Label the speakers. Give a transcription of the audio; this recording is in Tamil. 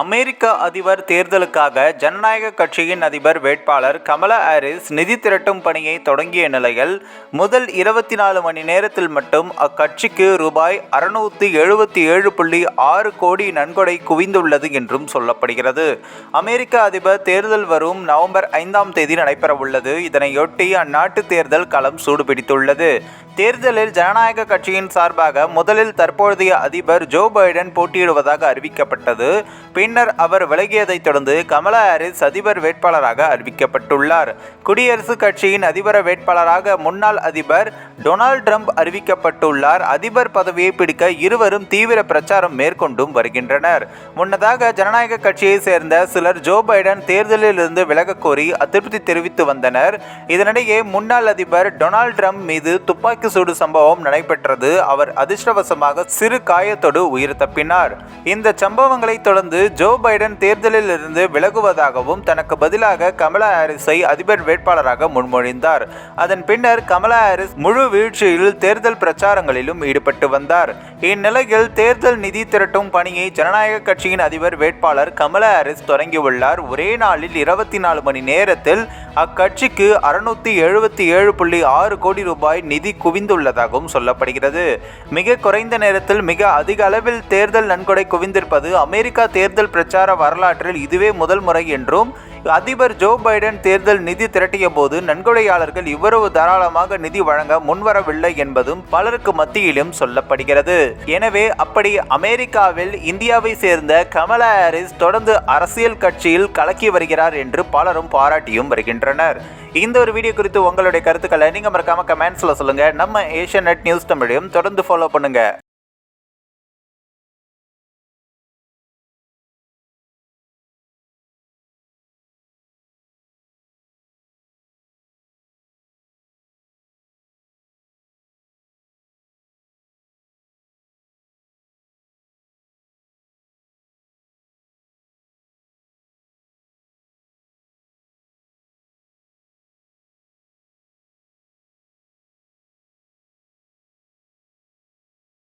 Speaker 1: அமெரிக்க அதிபர் தேர்தலுக்காக ஜனநாயக கட்சியின் அதிபர் வேட்பாளர் கமலா ஹாரிஸ் நிதி திரட்டும் பணியை தொடங்கிய நிலையில் முதல் இருபத்தி நாலு மணி நேரத்தில் மட்டும் அக்கட்சிக்கு ரூபாய் அறுநூத்தி எழுபத்தி ஏழு புள்ளி ஆறு கோடி நன்கொடை குவிந்துள்ளது என்றும் சொல்லப்படுகிறது. அமெரிக்க அதிபர் தேர்தல் வரும் நவம்பர் ஐந்தாம் தேதி நடைபெறவுள்ளது. இதனையொட்டி அந்நாட்டு தேர்தல் களம் சூடுபிடித்துள்ளது. தேர்தலில் ஜனநாயக கட்சியின் சார்பாக முதலில் தற்போதைய அதிபர் ஜோ பைடன் போட்டியிடுவதாக அறிவிக்கப்பட்டது. பின்னர் அவர் விலகியதைத் தொடர்ந்து கமலா ஹாரிஸ் அதிபர் வேட்பாளராக அறிவிக்கப்பட்டுள்ளார். குடியரசுக் கட்சியின் அதிபர வேட்பாளராக முன்னாள் அதிபர் டொனால்ட் ட்ரம்ப் அறிவிக்கப்பட்டுள்ளார். அதிபர் பதவியை பிடிக்க இருவரும் தீவிர பிரச்சாரம் மேற்கொண்டும் வருகின்றனர். முன்னதாக ஜனநாயக கட்சியை சேர்ந்த சிலர் ஜோ பைடன் தேர்தலில் இருந்து விலகக் கோரி அதிருப்தி தெரிவித்து வந்தனர். இதனிடையே முன்னாள் அதிபர் டொனால்ட் ட்ரம்ப் மீது துப்பாக்கி சூடு சம்பவம் நடைபெற்றது. அவர் அதிர்ஷ்டவசமாக சிறு காயத்தோடு உயிர் தப்பினார். இந்த சம்பவங்களை தொடர்ந்து ஜோ பைடன் தேர்தலில் இருந்து விலகுவதாகவும் தனக்கு பதிலாக கமலா ஹாரிஸை அதிபர் வேட்பாளராக முன்மொழிந்தார். அதன் பின்னர் கமலா ஹாரிஸ் முழு வீழ்ச்சியில் தேர்தல் பிரச்சாரங்களிலும் ஈடுபட்டு வந்தார். இந்நிலையில் தேர்தல் நிதி திரட்டும் பணியை ஜனநாயக கட்சியின் அதிபர் வேட்பாளர் கமலா ஹாரிஸ் தொடங்கியுள்ளார். ஒரே நாளில் இருபத்தி நாலு மணி நேரத்தில் அக்கட்சிக்கு அறுநூத்தி எழுபத்தி ஏழு புள்ளி ஆறு கோடி ரூபாய் நிதி குவிந்துள்ளதாகவும் சொல்லப்படுகிறது. மிக குறைந்த நேரத்தில் மிக அதிக அளவில் தேர்தல் நன்கொடை குவிந்திருப்பது அமெரிக்கா தேர்தல் பிரச்சார வரலாற்றில் இதுவே முதல் முறை என்றும் அதிபர் ஜோ பைடன் தேர்தல் நிதி திரட்டிய போது நன்கொடையாளர்கள் இவ்வளவு தாராளமாக நிதி வழங்க முன்வரவில்லை என்பதும் பலருக்கு மத்தியிலும் சொல்லப்படுகிறது. எனவே அப்படி அமெரிக்காவில் இந்தியாவை சேர்ந்த கமலா ஹாரிஸ் தொடர்ந்து அரசியல் கட்சியில் கலக்கி வருகிறார் என்று பலரும் பாராட்டியும் வருகின்றனர். இந்த ஒரு வீடியோ குறித்து உங்களுடைய கருத்துக்களை நீங்க மறக்காம கமெண்ட்ஸ்ல சொல்லுங்க. நம்ம ஏஷியன் நெட் நியூஸ் தமிழையும் தொடர்ந்து ஃபாலோ பண்ணுங்க.